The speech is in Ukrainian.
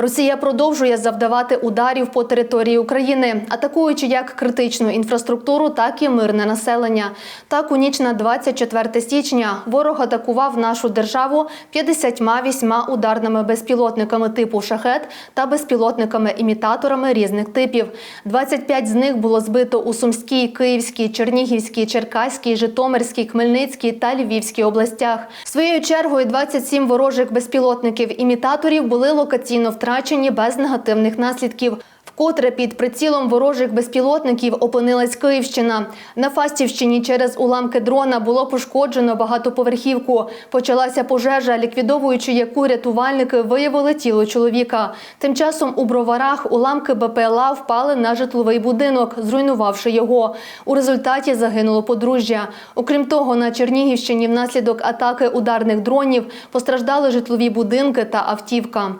Росія продовжує завдавати ударів по території України, атакуючи як критичну інфраструктуру, так і мирне населення. Так, у ніч на 24 січня ворог атакував нашу державу 58 ударними безпілотниками типу шахет та безпілотниками-імітаторами різних типів. 25 з них було збито у Сумській, Київській, Чернігівській, Черкаській, Житомирській, Хмельницькій та Львівській областях. Своєю чергою 27 ворожих безпілотників-імітаторів були локаційно втрачені без негативних наслідків. Вкотре під прицілом ворожих безпілотників опинилась Київщина. На Фастівщині через уламки дрона було пошкоджено багатоповерхівку. Почалася пожежа, ліквідовуючи яку рятувальники виявили тіло чоловіка. Тим часом у броварах уламки БПЛА впали на житловий будинок, зруйнувавши його. У результаті загинуло подружжя. Окрім того, на Чернігівщині внаслідок атаки ударних дронів постраждали житлові будинки та автівка.